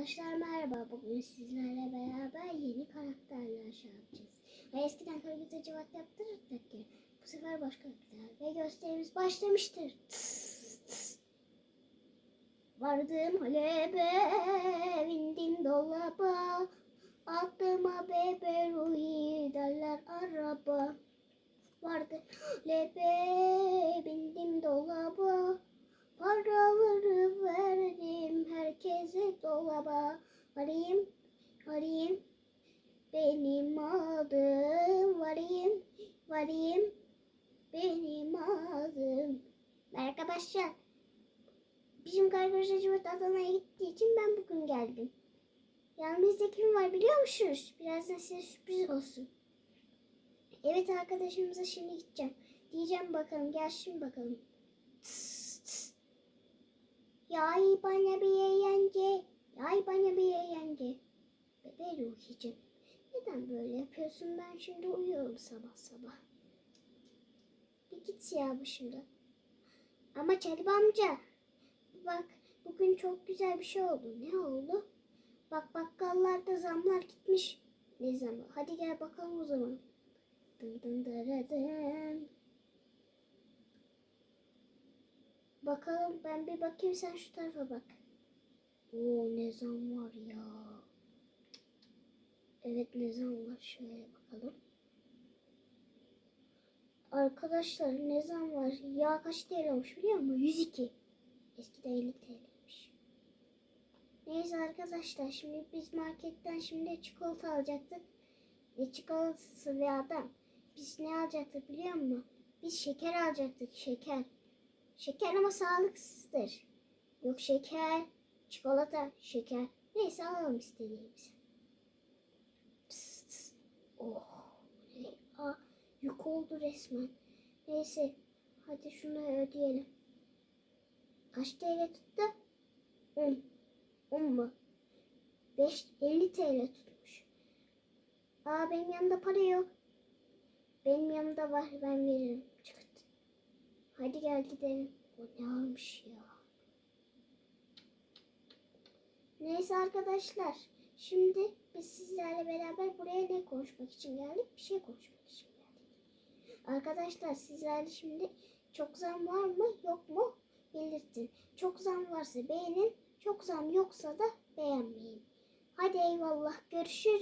Arkadaşlar merhaba. Bugün sizlerle beraber yeni karakterler şey yapacağız. Ve eskiden Karagöz Civat yaptırırdık ya. Bu sefer başka karakter. Ve gösterimiz başlamıştır. Tıs, tıs. Vardım Halep'e, bindim dolaba. Aklıma bebe Ruhi derler araba. Vardı Halep'e, bindim dolaba. Paraları verdim herkese dolaba. Varayım, varayım. Benim adım varayım, varayım. Benim adım. Arkadaşlar, bizim Cüvet Adana'ya gittiği için ben bugün geldim. Yanımızda kim var biliyor musunuz? Birazdan size sürpriz olsun. Evet arkadaşımıza şimdi gideceğim. Diyeceğim bakalım, gelsin bakalım. Yay bana bir eğlence. Yay bana bir eğlence. Bebe Ruhi'cim. Neden böyle yapıyorsun? Ben şimdi uyuyorum sabah sabah. Bir git ya başımda. Ama Çelip amca. Bak bugün çok güzel bir şey oldu. Ne oldu? Bak bakkallarda zamlar gitmiş. Ne zamı? Hadi gel bakalım o zaman. Dın dın dırıdın. Bakalım ben bir bakayım sen şu tarafa bak. Oo ne zam var ya. Evet ne zam var şöyle bakalım. Arkadaşlar ne zam var? Ya kaç TL olmuş biliyor musun? 102. Eskiden 50 TL'ymiş. Neyse arkadaşlar şimdi biz marketten şimdi çikolata alacaktık. Ne çikolatası ve adam. Biz ne alacaktık biliyor musun? Biz şeker alacaktık şeker. Şeker ama sağlıksızdır. Yok şeker, çikolata, şeker. Neyse alalım istediğimizi. Pıs, pıs. Oh. Aa, yük oldu resmen. Neyse. Hadi şunu ödeyelim. Kaç TL tuttu? 10. 10 mu? 5, 50 TL tutmuş. Aa benim yanımda para yok. Benim yanımda var ben veririm. Çıkart. Hadi gel gidelim. O ne almış ya? Neyse arkadaşlar. Şimdi biz sizlerle beraber buraya ne konuşmak için geldik? Bir şey konuşmak için geldik. Arkadaşlar sizlerle şimdi çok zam var mı yok mu belirtin. Çok zam varsa beğenin. Çok zam yoksa da beğenmeyin. Hadi eyvallah görüşürüz.